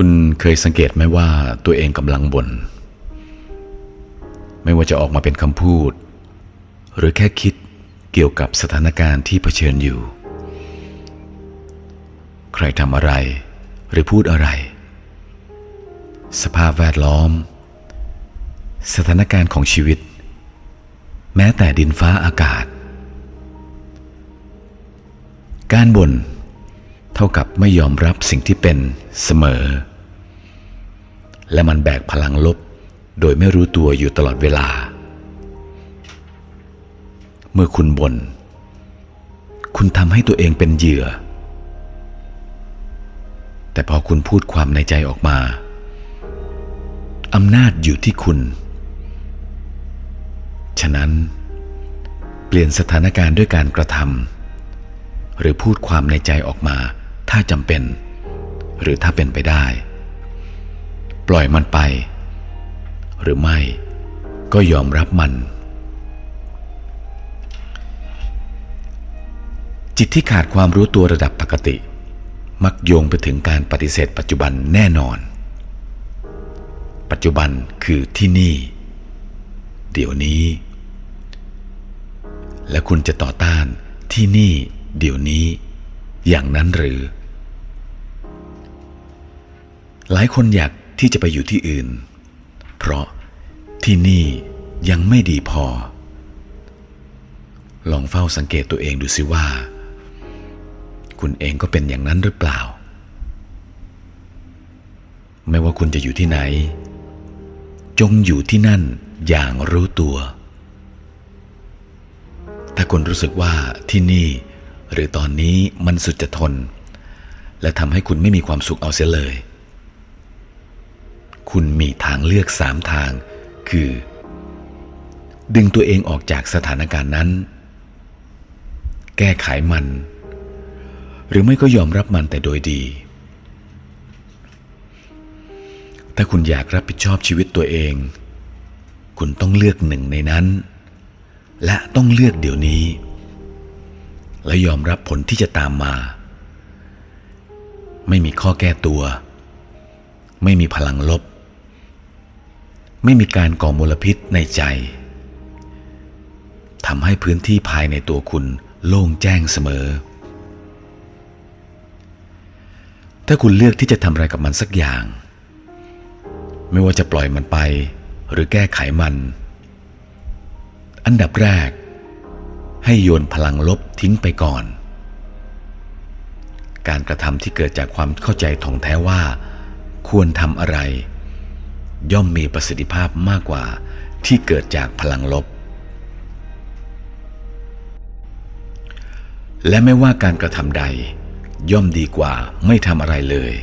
คุณเคยสังเกตไหมว่าตัวเองกำลังบน่นไม่ว่าจะออกมาเป็นคำพูด หรือแค่คิดเกี่ยวกับสถานการณ์ที่เผชิญอยู่ ใครทำอะไรหรือพูดอะไร สภาพแวดล้อม สถานการณ์ของชีวิต แม้แต่ดินฟ้าอากาศ การบ่น เท่ากับไม่ยอมรับสิ่งที่เป็นเสมอ และมันแบกพลังลบโดยไม่รู้ตัวอยู่ตลอดเวลา เมื่อคุณบน่นคุณทำให้ตัวเองเป็นเหยื่อ แต่พอคุณพูดความในใจออกมาอำนาจอยู่ที่คุณ ฉะนั้น เปลี่ยนสถานการณ์ด้วยการกระทำหรือพูดความในใจออกมา ถ้าจำเป็น หรือถ้าเป็นไปได้ ปล่อยมันไป หรือไม่ก็ยอมรับมัน จิตที่ขาดความรู้ตัวระดับปกติ มักโยงไปถึงการปฏิเสธปัจจุบันแน่นอน ปัจจุบันคือที่นี่ เดี๋ยวนี้ และคุณจะต่อต้านที่นี่ เดี๋ยวนี้ อย่างนั้นหรือ หลายคนอยากที่จะไปอยู่ที่อื่น เพราะที่นี่ยังไม่ดีพอ ลองเฝ้าสังเกตตัวเองดูสิว่า คุณเองก็เป็นอย่างนั้นหรือเปล่า ไม่ว่าคุณจะอยู่ที่ไหน จงอยู่ที่นั่นอย่างรู้ตัว ถ้าคุณรู้สึกว่าที่นี่ หรือตอนนี้มันสุดจะทน และทำให้คุณไม่มีความสุขเอาเสียเลย คุณมีทางเลือกสามทาง คือ ดึงตัวเองออกจากสถานการณ์นั้น แก้ไขมัน หรือไม่ก็ยอมรับมันแต่โดยดี ถ้าคุณอยากรับผิดชอบชีวิตตัวเอง คุณต้องเลือกหนึ่งในนั้น และต้องเลือกเดี๋ยวนี้ และยอมรับผลที่จะตามมา ไม่มีข้อแก้ตัว ไม่มีพลังลบ ไม่มีการก่อมลพิษในใจทำให้พื้นที่ภายในตัวคุณโล่งแจ้งเสมอ ถ้าคุณเลือกที่จะทำอะไรกับมันสักอย่าง ไม่ว่าจะปล่อยมันไปหรือแก้ไขมัน อันดับแรก ให้โยนพลังลบทิ้งไปก่อน การกระทำที่เกิดจากความเข้าใจท่องแท้ว่า ควรทำอะไร ย่อมมีประสิทธิภาพมากกว่าที่เกิดจากพลังลบ และไม่ว่าการกระทำใด ย่อมดีกว่าไม่ทำอะไรเลย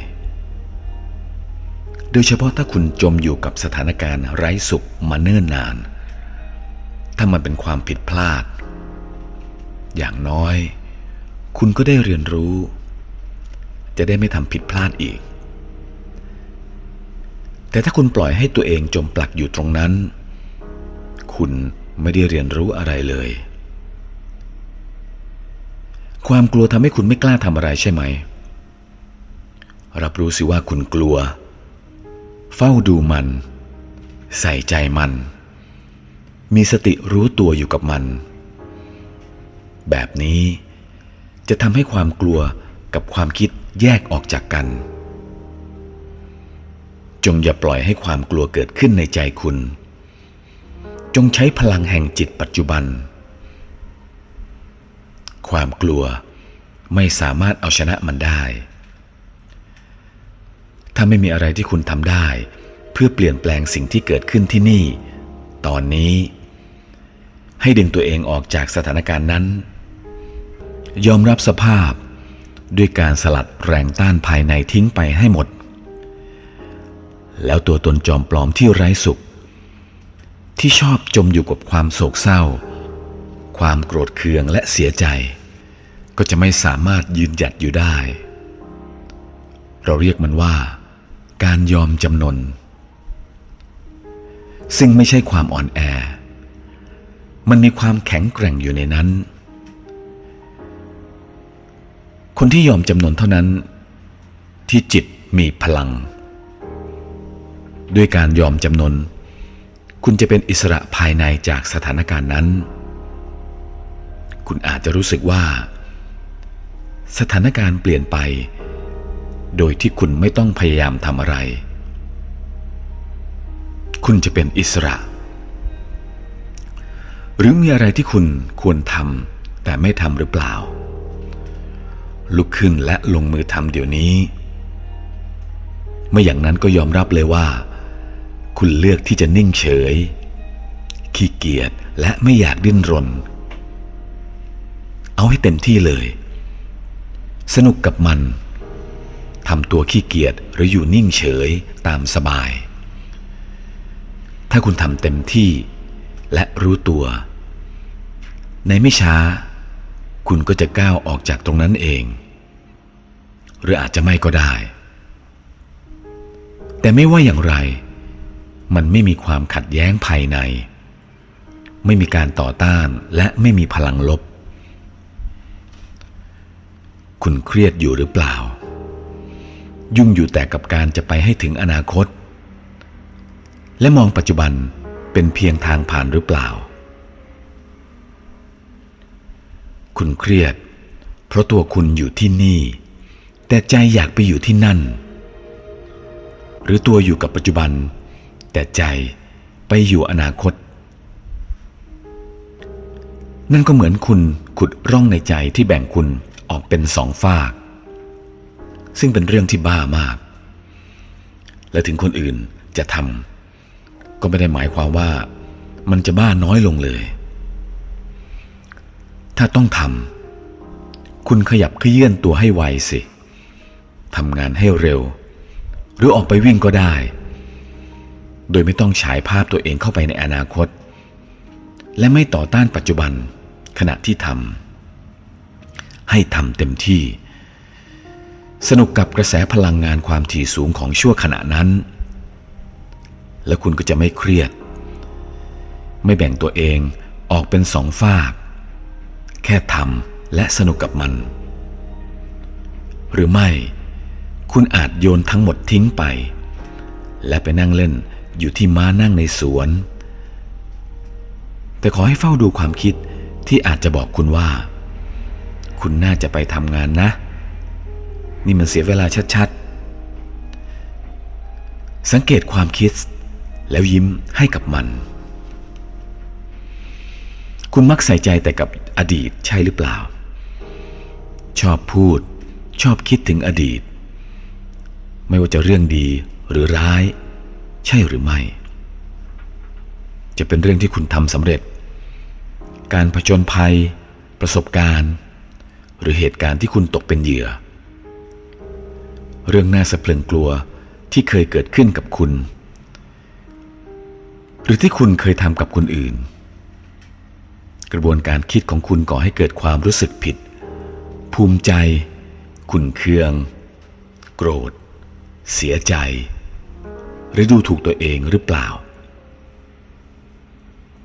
โดยเฉพาะถ้าคุณจมอยู่กับสถานการณ์ไร้สุขมาเนิ่นนาน ถ้ามันเป็นความผิดพลาด อย่างน้อย คุณก็ได้เรียนรู้ จะได้ไม่ทำผิดพลาดอีก แต่ถ้าคุณปล่อยให้ตัวเองจมปลักอยู่ตรงนั้น คุณไม่ได้เรียนรู้อะไรเลย ความกลัวทำให้คุณไม่กล้าทำอะไรใช่ไหม รับรู้สิว่าคุณกลัว เฝ้าดูมัน ใส่ใจมัน มีสติรู้ตัวอยู่กับมัน แบบนี้ จะทำให้ความกลัวกับความคิดแยกออกจากกัน จงอย่าปล่อยให้ความกลัวเกิดขึ้นในใจคุณ จงใช้พลังแห่งจิตปัจจุบัน ความกลัวไม่สามารถเอาชนะมันได้ ถ้าไม่มีอะไรที่คุณทำได้ เพื่อเปลี่ยนแปลงสิ่งที่เกิดขึ้นที่นี่ ตอนนี้ ให้ดึงตัวเองออกจากสถานการณ์นั้น ยอมรับสภาพ ด้วยการสลัดแรงต้านภายในทิ้งไปให้หมด แล้วตัวตนจอมปลอมที่ไร้สุข ที่ชอบจมอยู่กับความโศกเศร้า ความโกรธเคืองและเสียใจ ก็จะไม่สามารถยืนหยัดอยู่ได้ เราเรียกมันว่า การยอมจำนน ซึ่งไม่ใช่ความอ่อนแอมันมีความแข็งแกร่งอยู่ในนั้น คนที่ยอมจำนนเท่านั้น ที่จิตมีพลัง ด้วยการยอมจำนน คุณจะเป็นอิสระภายในจากสถานการณ์นั้น คุณอาจจะรู้สึกว่า สถานการณ์เปลี่ยนไป โดยที่คุณไม่ต้องพยายามทำอะไร คุณจะเป็นอิสระ หรือมีอะไรที่คุณควรทำแต่ไม่ทำหรือเปล่า ลุกขึ้นและลงมือทำเดี๋ยวนี้ ไม่อย่างนั้นก็ยอมรับเลยว่า คุณเลือกที่จะนิ่งเฉย ขี้เกียจและไม่อยากดิ้นรน เอาให้เต็มที่เลย สนุกกับมันทำตัวขี้เกียจหรืออยู่นิ่งเฉยตามสบาย ถ้าคุณทำเต็มที่และรู้ตัว ในไม่ช้า คุณก็จะก้าวออกจากตรงนั้นเอง หรืออาจจะไม่ก็ได้ แต่ไม่ว่าอย่างไร มันไม่มีความขัดแย้งภายใน ไม่มีการต่อต้านและไม่มีพลังลบ คุณเครียดอยู่หรือเปล่า ยุ่งอยู่แต่กับการจะไปให้ถึงอนาคต และมองปัจจุบันเป็นเพียงทางผ่านหรือเปล่า คุณเครียด เพราะตัวคุณอยู่ที่นี่ แต่ใจอยากไปอยู่ที่นั่น หรือตัวอยู่กับปัจจุบัน แต่ใจไปอยู่อนาคต นั่นก็เหมือนคุณขุดร่องในใจที่แบ่งคุณออกเป็นสองฝาก ซึ่งเป็นเรื่องที่บ้ามาก และถึงคนอื่นจะทำก็ไม่ได้หมายความว่ามันจะบ้าน้อยลงเลย ถ้าต้องทำคุณขยับขยื่นตัวให้ไวสิทำงานให้เร็ว หรือออกไปวิ่งก็ได้ โดยไม่ต้องฉายภาพตัวเองเข้าไปในอนาคต และไม่ต่อต้านปัจจุบันขณะที่ทำให้ทำเต็มที่ สนุกกับกระแสพลังงานความถี่สูงของชั่วขณะนั้น และคุณก็จะไม่เครียด ไม่แบ่งตัวเองออกเป็นสองฝาก แค่ทำและสนุกกับมัน หรือไม่คุณอาจโยนทั้งหมดทิ้งไป และไปนั่งเล่นอยู่ที่ม้านั่งในสวน แต่ขอให้เฝ้าดูความคิดที่อาจจะบอกคุณว่า คุณน่าจะไปทำงานนะ นี่มันเสียเวลาชัดๆ สังเกตความคิดแล้วยิ้มให้กับมัน คุณมักใส่ใจแต่กับอดีตใช่หรือเปล่า ชอบพูด ชอบคิดถึงอดีต ไม่ว่าจะเรื่องดีหรือร้าย ใช่หรือไม่ จะเป็นเรื่องที่คุณทำสำเร็จ การผจญภัย ประสบการณ์ หรือเหตุการณ์ที่คุณตกเป็นเหยื่อ เรื่องน่าสะเพลึงกลัวที่เคยเกิดขึ้นกับคุณ หรือที่คุณเคยทำกับคนอื่น กระบวนการคิดของคุณก่อให้เกิดความรู้สึกผิด ภูมิใจ ขุนเคือง โกรธ เสียใจ หรือดูถูกตัวเองหรือเปล่า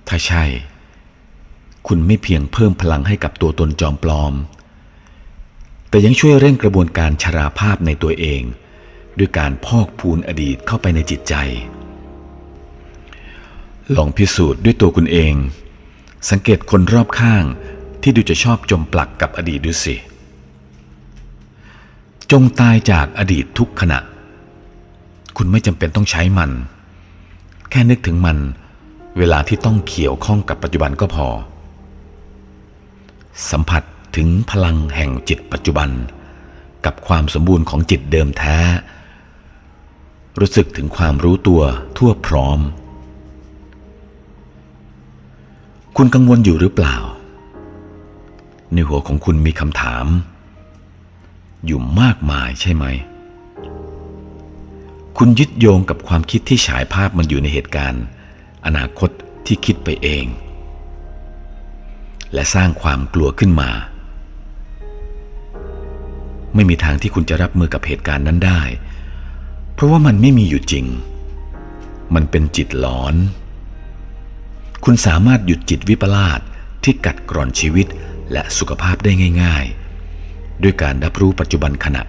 ถ้าใช่ คุณไม่เพียงเพิ่มพลังให้กับตัวตนจอมปลอม แต่ยังช่วยเร่งกระบวนการชราภาพในตัวเอง ด้วยการพอกพูนอดีตเข้าไปในจิตใจ ลองพิสูจน์ด้วยตัวคุณเอง สังเกตคนรอบข้างที่ดูจะชอบจมปลักกับอดีตดูสิ จงตายจากอดีตทุกขณะ คุณไม่จำเป็นต้องใช้มัน แค่นึกถึงมัน เวลาที่ต้องเกี่ยวข้องกับปัจจุบันก็พอ สัมผัสถึงพลังแห่งจิตปัจจุบัน กับความสมบูรณ์ของจิตเดิมแท้ รู้สึกถึงความรู้ตัวทั่วพร้อม คุณกังวลอยู่หรือเปล่า ในหัวของคุณมีคำถาม อยู่มากมายใช่ไหม คุณยึดโยงกับความคิดที่ฉายภาพมันอยู่ในเหตุการณ์ อนาคตที่คิดไปเอง และสร้างความกลัวขึ้นมา ไม่มีทางที่คุณจะรับมือกับเหตุการณ์นั้นได้ เพราะว่ามันไม่มีอยู่จริง มันเป็นจิตหลอน คุณสามารถหยุดจิตวิปลาสที่กัดกร่อนชีวิตและสุขภาพได้ง่าย ๆ ด้วยการรับรู้ปัจจุบันขณะ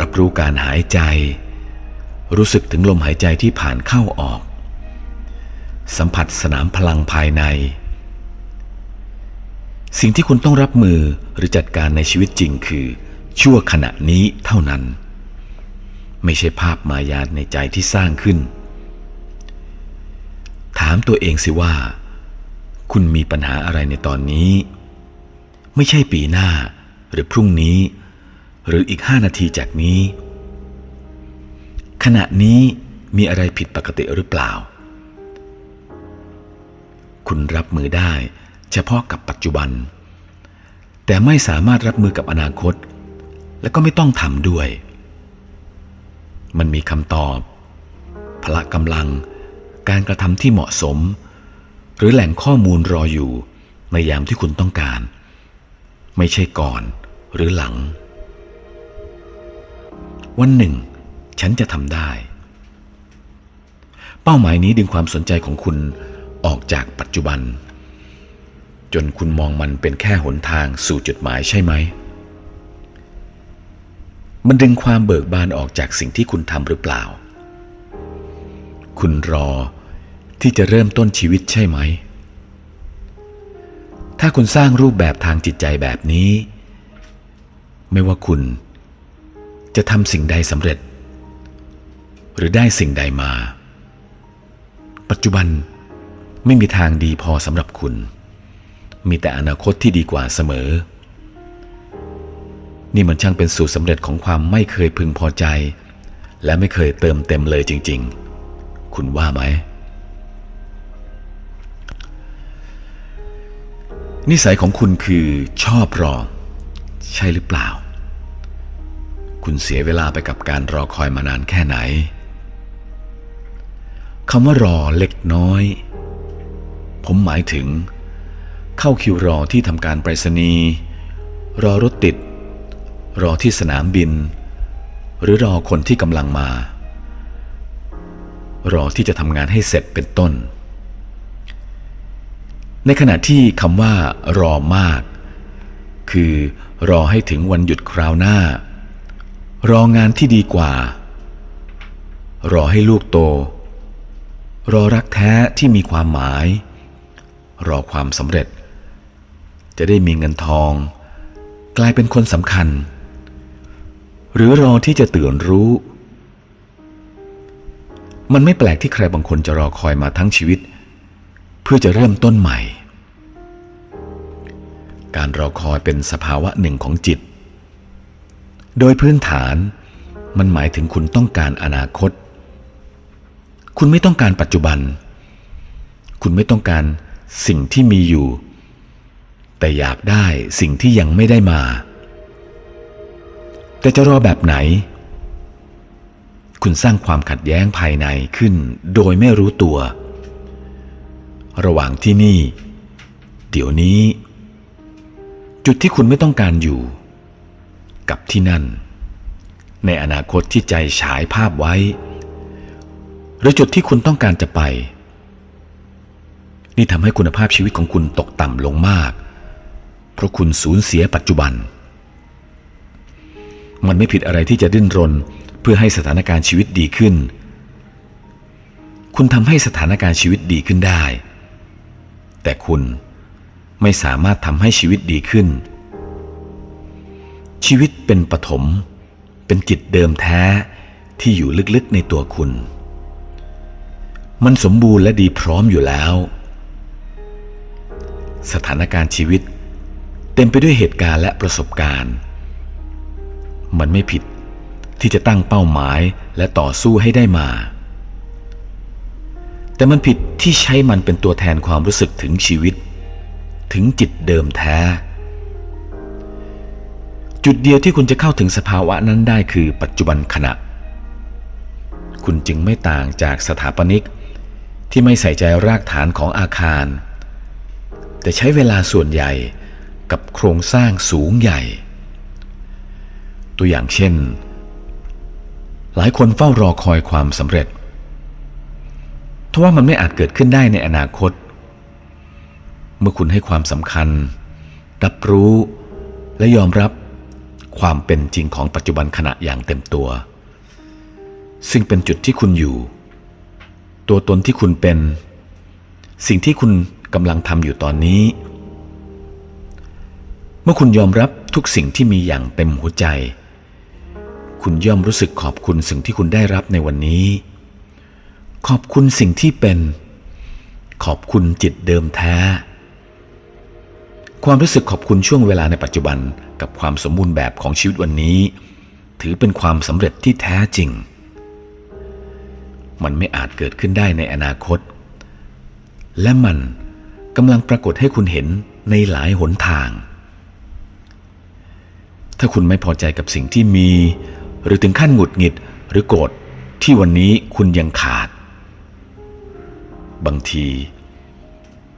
รับรู้การหายใจ รู้สึกถึงลมหายใจที่ผ่านเข้าออก สัมผัสสนามพลังภายใน สิ่งที่คุณต้องรับมือหรือจัดการในชีวิตจริงคือ ชั่วขณะนี้เท่านั้น ไม่ใช่ภาพมายาในใจที่สร้างขึ้น ถามตัวเองสิว่า คุณมีปัญหาอะไรในตอนนี้ ไม่ใช่ปีหน้าหรือพรุ่งนี้ หรืออีกห้านาทีจากนี้ ขณะนี้มีอะไรผิดปกติหรือเปล่า คุณรับมือได้เฉพาะกับปัจจุบัน แต่ไม่สามารถรับมือกับอนาคต และก็ไม่ต้องทำด้วย มันมีคำตอบ พละกำลัง การกระทำที่เหมาะสม หรือแหล่งข้อมูลรออยู่ ในยามที่คุณต้องการ ไม่ใช่ก่อนหรือหลัง วันหนึ่ง ฉันจะทำได้ เป้าหมายนี้ดึงความสนใจของคุณออกจากปัจจุบัน จนคุณมองมันเป็นแค่หนทางสู่จุดหมายใช่ไหมมันดึงความเบิกบานออกจากสิ่งที่คุณทำหรือเปล่า คุณรอที่จะเริ่มต้นชีวิตใช่ไหม ถ้าคุณสร้างรูปแบบทางจิตใจแบบนี้ ไม่ว่าคุณจะทำสิ่งใดสำเร็จ หรือได้สิ่งใดมา ปัจจุบันไม่มีทางดีพอสำหรับคุณ มีแต่อนาคตที่ดีกว่าเสมอ นี่มันช่างเป็นสูตรสำเร็จของความไม่เคยพึงพอใจ และไม่เคยเติมเต็มเลยจริง ๆ คุณว่าไหม นิสัยของคุณคือชอบรอ ใช่หรือเปล่า คุณเสียเวลาไปกับการรอคอยมานานแค่ไหนคำว่ารอเล็กน้อย ผมหมายถึง เข้าคิวรอที่ทำการไปรษณีย์รอรถติด รอที่สนามบิน หรือรอคนที่กำลังมา รอที่จะทำงานให้เสร็จเป็นต้น ในขณะที่คำว่า รอมาก คือ รอให้ถึงวันหยุดคราวหน้า รองานที่ดีกว่า รอให้ลูกโต รอรักแท้ที่มีความหมาย รอความสำเร็จ จะได้มีเงินทอง กลายเป็นคนสำคัญ หรือรอที่จะตื่นรู้ มันไม่แปลกที่ใครบางคนจะรอคอยมาทั้งชีวิต เพื่อจะเริ่มต้นใหม่ การรอคอยเป็นสภาวะหนึ่งของจิต โดยพื้นฐานมันหมายถึงคุณต้องการอนาคต คุณไม่ต้องการปัจจุบัน คุณไม่ต้องการสิ่งที่มีอยู่ แต่อยากได้สิ่งที่ยังไม่ได้มา แต่จะรอแบบไหน คุณสร้างความขัดแย้งภายในขึ้นโดยไม่รู้ตัว ระหว่างที่นี่ เดี๋ยวนี้ จุดที่คุณไม่ต้องการอยู่ กับที่นั่น ในอนาคตที่ใจฉายภาพไว้ หรือจุดที่คุณต้องการจะไป นี่ทำให้คุณภาพชีวิตของคุณตกต่ำลงมาก เพราะคุณสูญเสียปัจจุบัน มันไม่ผิดอะไรที่จะดิ้นรน เพื่อให้สถานการณ์ชีวิตดีขึ้น คุณทำให้สถานการณ์ชีวิตดีขึ้นได้ แต่คุณไม่สามารถทำให้ชีวิตดีขึ้น ชีวิตเป็นปฐม เป็นจิตเดิมแท้ที่อยู่ลึกๆในตัวคุณ มันสมบูรณ์และดีพร้อมอยู่แล้ว สถานการณ์ชีวิต เต็มไปด้วยเหตุการณ์และประสบการณ์ มันไม่ผิด ที่จะตั้งเป้าหมายและต่อสู้ให้ได้มา แต่มันผิดที่ใช้มันเป็นตัวแทนความรู้สึกถึงชีวิต ถึงจิตเดิมแท้ จุดเดียวที่คุณจะเข้าถึงสภาวะนั้นได้คือปัจจุบันขณะ คุณจึงไม่ต่างจากสถาปนิก ที่ไม่ใส่ใจรากฐานของอาคาร แต่ใช้เวลาส่วนใหญ่กับโครงสร้างสูงใหญ่ ตัวอย่างเช่น หลายคนเฝ้ารอคอยความสำเร็จทว่ามันไม่อาจเกิดขึ้นได้ในอนาคต เมื่อคุณให้ความสำคัญ รับรู้และยอมรับความเป็นจริงของปัจจุบันขณะอย่างเต็มตัว ซึ่งเป็นจุดที่คุณอยู่ ตัวตนที่คุณเป็น สิ่งที่คุณกำลังทำอยู่ตอนนี้ เมื่อคุณยอมรับทุกสิ่งที่มีอย่างเต็มหัวใจ คุณย่อมรู้สึกขอบคุณสิ่งที่คุณได้รับในวันนี้ ขอบคุณสิ่งที่เป็น ขอบคุณจิตเดิมแท้ ความรู้สึกขอบคุณช่วงเวลาในปัจจุบันกับความสมบูรณ์แบบของชีวิตวันนี้ ถือเป็นความสำเร็จที่แท้จริง มันไม่อาจเกิดขึ้นได้ในอนาคต และมันกำลังปรากฏให้คุณเห็นในหลายหนทางถ้าคุณไม่พอใจกับสิ่งที่มี หรือถึงขั้นหงุดหงิดหรือโกรธที่วันนี้คุณยังขาด บางที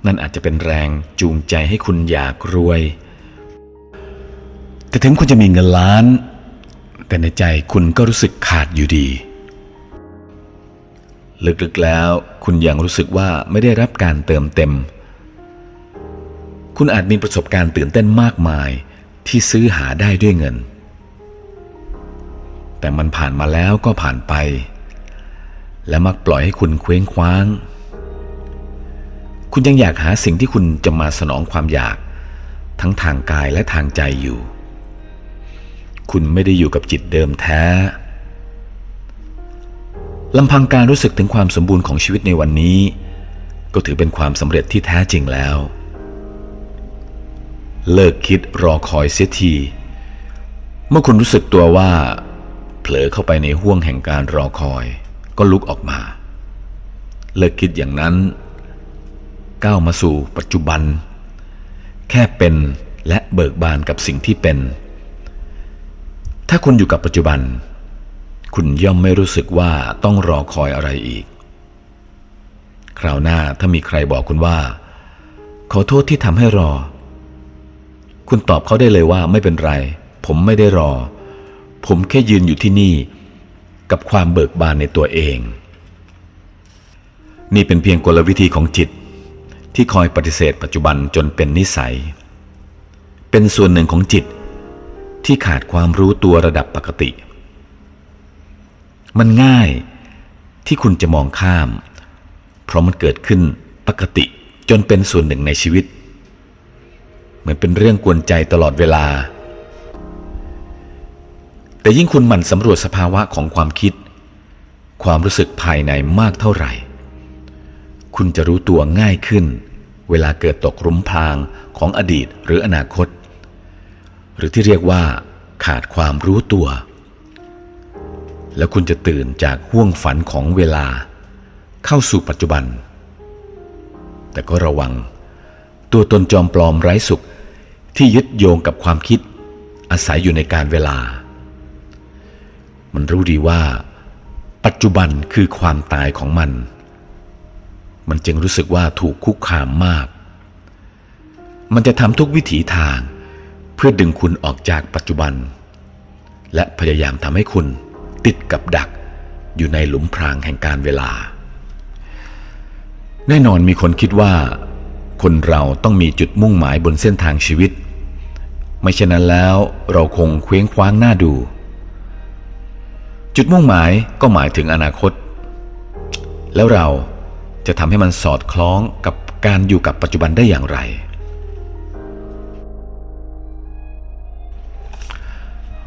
นั่นอาจจะเป็นแรงจูงใจให้คุณอยากรวย แต่ถึงคุณจะมีเงินล้าน แต่ในใจคุณก็รู้สึกขาดอยู่ดี ลึกๆแล้วคุณยังรู้สึกว่าไม่ได้รับการเติมเต็ม คุณอาจมีประสบการณ์ตื่นเต้นมากมายที่ซื้อหาได้ด้วยเงิน แต่มันผ่านมาแล้วก็ผ่านไป และมักปล่อยให้คุณเคว้งคว้าง คุณยังอยากหาสิ่งที่คุณจะมาสนองความอยาก ทั้งทางกายและทางใจอยู่ คุณไม่ได้อยู่กับจิตเดิมแท้ลำพังการรู้สึกถึงความสมบูรณ์ของชีวิตในวันนี้ ก็ถือเป็นความสำเร็จที่แท้จริงแล้ว เลิกคิดรอคอยเสียที เมื่อคุณรู้สึกตัวว่า ผลอเข้าไปในห่วงแห่งการรอคอย ก็ลุกออกมา เลิกคิดอย่างนั้น ก้าวมาสู่ปัจจุบัน แค่เป็นและเบิกบานกับสิ่งที่เป็น ถ้าคุณอยู่กับปัจจุบัน คุณย่อมไม่รู้สึกว่าต้องรอคอยอะไรอีก คราวหน้าถ้ามีใครบอกคุณว่า ขอโทษที่ทำให้รอ คุณตอบเขาได้เลยว่าไม่เป็นไร ผมไม่ได้รอ ผมแค่ยืนอยู่ที่นี่ กับความเบิกบานในตัวเอง นี่เป็นเพียงกลวิธีของจิต ที่คอยปฏิเสธปัจจุบันจนเป็นนิสัย เป็นส่วนหนึ่งของจิต ที่ขาดความรู้ตัวระดับปกติ มันง่ายที่คุณจะมองข้าม เพราะมันเกิดขึ้นปกติจนเป็นส่วนหนึ่งในชีวิต เหมือนเป็นเรื่องกวนใจตลอดเวลา แต่ยิ่งคุณหมั่นสำรวจสภาวะของความคิด ความรู้สึกภายในมากเท่าไหร่ คุณจะรู้ตัวง่ายขึ้น เวลาเกิดตกหลุมพรางของอดีตหรืออนาคต หรือที่เรียกว่า ขาดความรู้ตัว แล้วคุณจะตื่นจากห่วงฝันของเวลา เข้าสู่ปัจจุบัน แต่ก็ระวัง ตัวตนจอมปลอมไร้สุขที่ยึดโยงกับความคิด อาศัยอยู่ในการเวลา มันรู้ดีว่า ปัจจุบันคือความตายของมัน มันจึงรู้สึกว่าถูกคุกคามมาก มันจะทำทุกวิถีทาง เพื่อดึงคุณออกจากปัจจุบัน และพยายามทำให้คุณติดกับดักอยู่ในหลุมพรางแห่งการเวลา แน่นอนมีคนคิดว่า คนเราต้องมีจุดมุ่งหมายบนเส้นทางชีวิต ไม่เช่นนั้นแล้วเราคงเคว้งคว้างหน้าดู จุดมุ่งหมายก็หมายถึงอนาคต แล้วเราจะทำให้มันสอดคล้องกับการอยู่กับปัจจุบันได้อย่างไร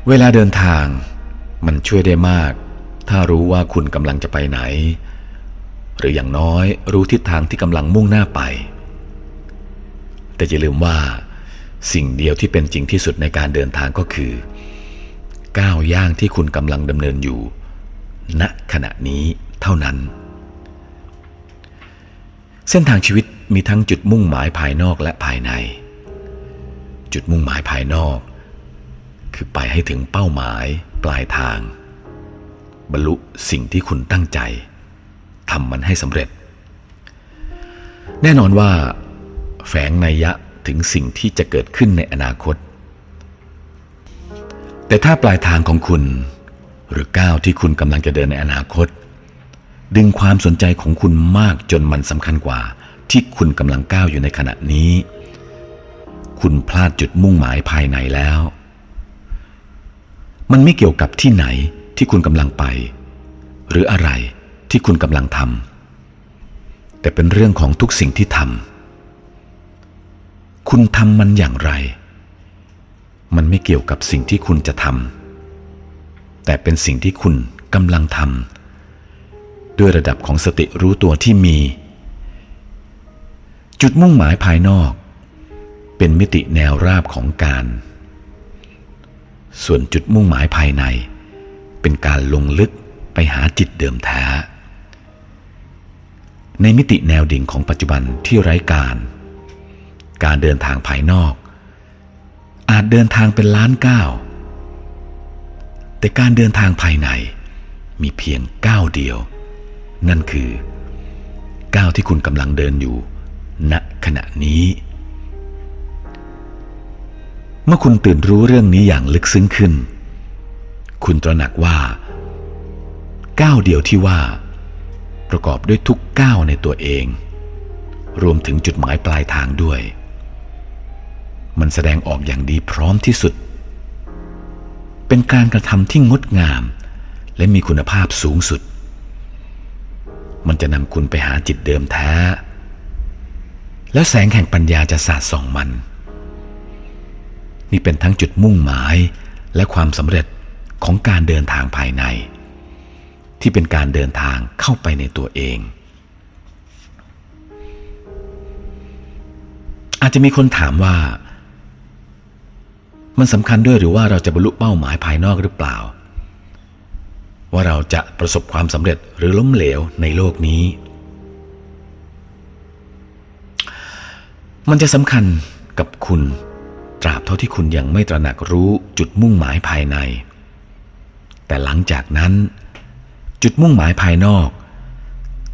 เวลาเดินทางมันช่วยได้มาก ถ้ารู้ว่าคุณกำลังจะไปไหน หรืออย่างน้อยรู้ทิศทางที่กำลังมุ่งหน้าไป แต่อย่าลืมว่า สิ่งเดียวที่เป็นจริงที่สุดในการเดินทางก็คือ ก้าวย่างที่คุณกำลังดำเนินอยู่ ณขณะนี้เท่านั้น เส้นทางชีวิตมีทั้งจุดมุ่งหมายภายนอกและภายใน จุดมุ่งหมายภายนอก คือไปให้ถึงเป้าหมายปลายทาง บรรลุสิ่งที่คุณตั้งใจทำมันให้สำเร็จ แน่นอนว่า แฝงนัยยะถึงสิ่งที่จะเกิดขึ้นในอนาคต แต่ถ้าปลายทางของคุณ หรือก้าวที่คุณกำลังจะเดินในอนาคต ดึงความสนใจของคุณมากจนมันสำคัญกว่า ที่คุณกำลังก้าวอยู่ในขณะนี้ คุณพลาดจุดมุ่งหมายภายในแล้ว มันไม่เกี่ยวกับที่ไหนที่คุณกำลังไป หรืออะไรที่คุณกำลังทำแต่เป็นเรื่องของทุกสิ่งที่ทำคุณทำมันอย่างไร มันไม่เกี่ยวกับสิ่งที่คุณจะทำแต่เป็นสิ่งที่คุณกำลังทำด้วยระดับของสติรู้ตัวที่มี จุดมุ่งหมายภายนอก เป็นมิติแนวราบของการ ส่วนจุดมุ่งหมายภายใน เป็นการลงลึกไปหาจิตเดิมแท้ ในมิติแนวดิ่งของปัจจุบันที่ไร้การ การเดินทางภายนอก อาจเดินทางเป็นล้านก้าวแต่การเดินทางภายในมีเพียงก้าวเดียว นั่นคือก้าวที่คุณกำลังเดินอยู่ ณขณะนี้ เมื่อคุณตื่นรู้เรื่องนี้อย่างลึกซึ้งขึ้น คุณตระหนักว่าก้าวเดียวที่ว่า ประกอบด้วยทุกก้าวในตัวเอง รวมถึงจุดหมายปลายทางด้วย มันแสดงออกอย่างดีพร้อมที่สุด เป็นการกระทำที่งดงาม และมีคุณภาพสูงสุด มันจะนำคุณไปหาจิตเดิมแท้ แล้วแสงแห่งปัญญาจะสาดส่องมัน นี่เป็นทั้งจุดมุ่งหมายและความสำเร็จของการเดินทางภายใน ที่เป็นการเดินทางเข้าไปในตัวเอง อาจจะมีคนถามว่า มันสำคัญด้วยหรือว่าเราจะบรรลุเป้าหมายภายนอกหรือเปล่า ว่าเราจะประสบความสำเร็จหรือล้มเหลวในโลกนี้ มันจะสำคัญกับคุณ ตราบเท่าที่คุณยังไม่ตระหนักรู้จุดมุ่งหมายภายใน แต่หลังจากนั้น จุดมุ่งหมายภายนอก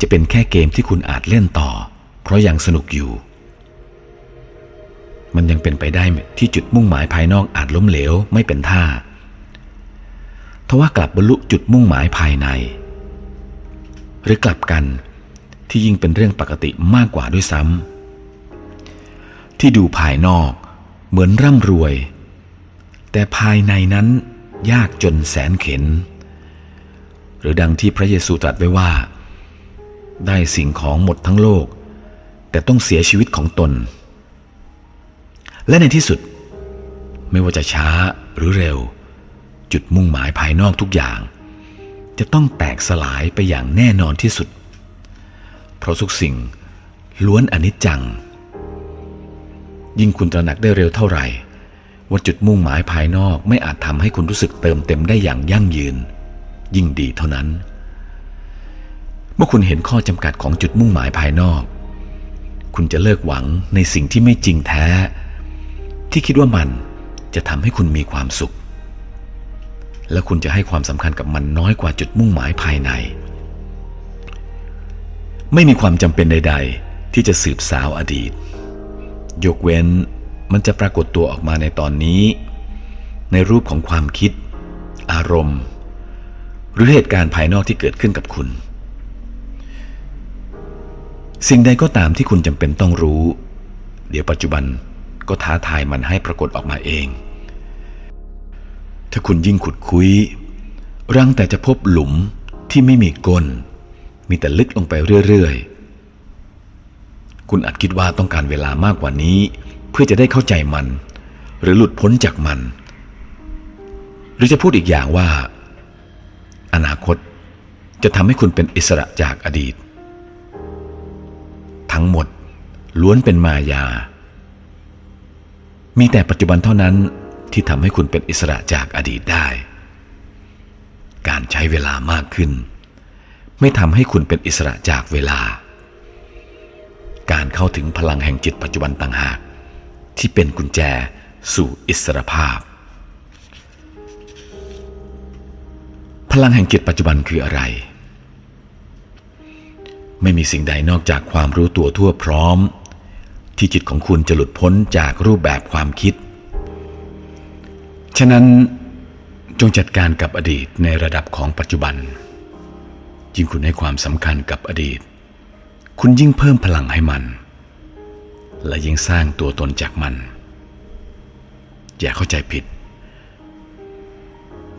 จะเป็นแค่เกมที่คุณอาจเล่นต่อ เพราะยังสนุกอยู่ มันยังเป็นไปได้ที่จุดมุ่งหมายภายนอกอาจล้มเหลวไม่เป็นท่าทว่ากลับบรรลุจุดมุ่งหมายภายใน หรือกลับกันที่ยิ่งเป็นเรื่องปกติมากกว่าด้วยซ้ำที่ดูภายนอกเหมือนร่ำรวย แต่ภายในนั้นยากจนแสนเข็น หรือดังที่พระเยซูตรัสไว้ว่า ได้สิ่งของหมดทั้งโลก แต่ต้องเสียชีวิตของตน และในที่สุด ไม่ว่าจะช้าหรือเร็ว จุดมุ่งหมายภายนอกทุกอย่าง จะต้องแตกสลายไปอย่างแน่นอนที่สุด เพราะทุกสิ่งล้วนอนิจจัง ยิ่งคุณตระหนักได้เร็วเท่าไหร่ ว่าจุดมุ่งหมายภายนอกไม่อาจทำให้คุณรู้สึกเติมเต็มได้อย่างยั่งยืน ยิ่งดีเท่านั้น เมื่อคุณเห็นข้อจำกัดของจุดมุ่งหมายภายนอก คุณจะเลิกหวังในสิ่งที่ไม่จริงแท้ ที่คิดว่ามันจะทำให้คุณมีความสุข และคุณจะให้ความสำคัญกับมันน้อยกว่าจุดมุ่งหมายภายใน ไม่มีความจำเป็นใด ๆ ที่จะสืบสาวอดีต ยกเว้นมันจะปรากฏตัวออกมาในตอนนี้ ในรูปของความคิด อารมณ์ หรือเหตุการณ์ภายนอกที่เกิดขึ้นกับคุณ สิ่งใดก็ตามที่คุณจำเป็นต้องรู้ เดี๋ยวปัจจุบัน ก็ท้าทายมันให้ปรากฏออกมาเอง ถ้าคุณยิ่งขุดคุยรังแต่จะพบหลุมที่ไม่มีก้นมีแต่ลึกลงไปเรื่อยๆ คุณอาจคิดว่าต้องการเวลามากกว่านี้ เพื่อจะได้เข้าใจมัน หรือหลุดพ้นจากมัน หรือจะพูดอีกอย่างว่า อนาคตจะทำให้คุณเป็นอิสระจากอดีต ทั้งหมดล้วนเป็นมายา มีแต่ปัจจุบันเท่านั้นที่ทำให้คุณเป็นอิสระจากอดีตได้ การใช้เวลามากขึ้น ไม่ทำให้คุณเป็นอิสระจากเวลา การเข้าถึงพลังแห่งจิตปัจจุบันต่างหาก ที่เป็นกุญแจสู่อิสรภาพ พลังแห่งจิตปัจจุบันคืออะไร ไม่มีสิ่งใดนอกจากความรู้ตัวทั่วพร้อม ที่จิตของคุณจะหลุดพ้นจากรูปแบบความคิด ฉะนั้นจงจัดการกับอดีตในระดับของปัจจุบัน ยิ่งคุณให้ความสำคัญกับอดีต คุณยิ่งเพิ่มพลังให้มัน และยิ่งสร้างตัวตนจากมัน อย่าเข้าใจผิด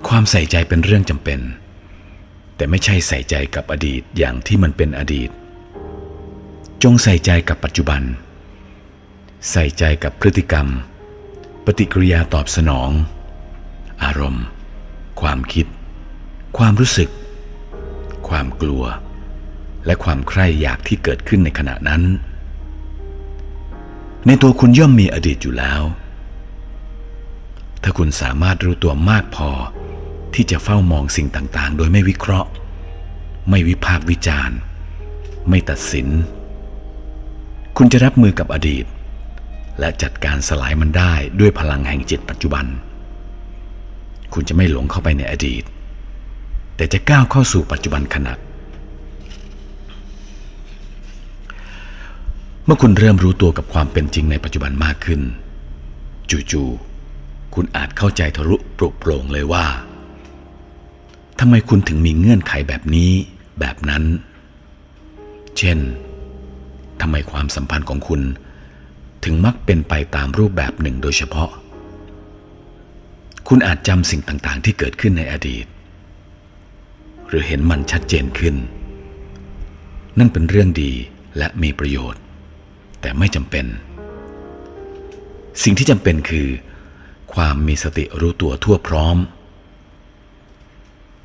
ความใส่ใจเป็นเรื่องจำเป็น แต่ไม่ใช่ใส่ใจกับอดีตอย่างที่มันเป็นอดีต จงใส่ใจกับปัจจุบัน ใส่ใจกับพฤติกรรม ปฏิกิริยาตอบสนอง อารมณ์ ความคิด ความรู้สึก ความกลัว และความใคร่อยากที่เกิดขึ้นในขณะนั้น ในตัวคุณย่อมมีอดีตอยู่แล้ว ถ้าคุณสามารถรู้ตัวมากพอที่จะเฝ้ามองสิ่งต่างๆ โดยไม่วิเคราะห์ ไม่วิพากษ์วิจารณ์ ไม่ตัดสิน คุณจะรับมือกับอดีต และจัดการสลายมันได้ด้วยพลังแห่งจิตปัจจุบัน คุณจะไม่หลงเข้าไปในอดีต แต่จะก้าวเข้าสู่ปัจจุบันขณะ เมื่อคุณเริ่มรู้ตัวกับความเป็นจริงในปัจจุบันมากขึ้น จู่ๆคุณอาจเข้าใจทะลุปลุกโปร่งเลยว่าทำไมคุณถึงมีเงื่อนไขแบบนี้แบบนั้น เช่นทำไมความสัมพันธ์ของคุณ ถึงมักเป็นไปตามรูปแบบหนึ่งโดยเฉพาะ คุณอาจจำสิ่งต่างๆ ที่เกิดขึ้นในอดีต หรือเห็นมันชัดเจนขึ้น นั่นเป็นเรื่องดีและมีประโยชน์ แต่ไม่จำเป็น สิ่งที่จำเป็นคือ ความมีสติรู้ตัวทั่วพร้อม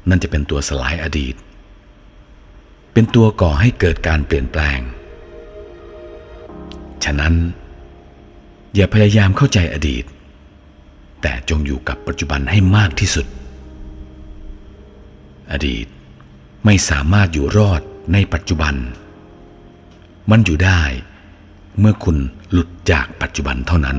นั่นจะเป็นตัวสลายอดีต เป็นตัวก่อให้เกิดการเปลี่ยนแปลงฉะนั้น อย่าพยายามเข้าใจอดีต แต่จงอยู่กับปัจจุบันให้มากที่สุด อดีตไม่สามารถอยู่รอดในปัจจุบัน มันอยู่ได้ เมื่อคุณหลุดจากปัจจุบันเท่านั้น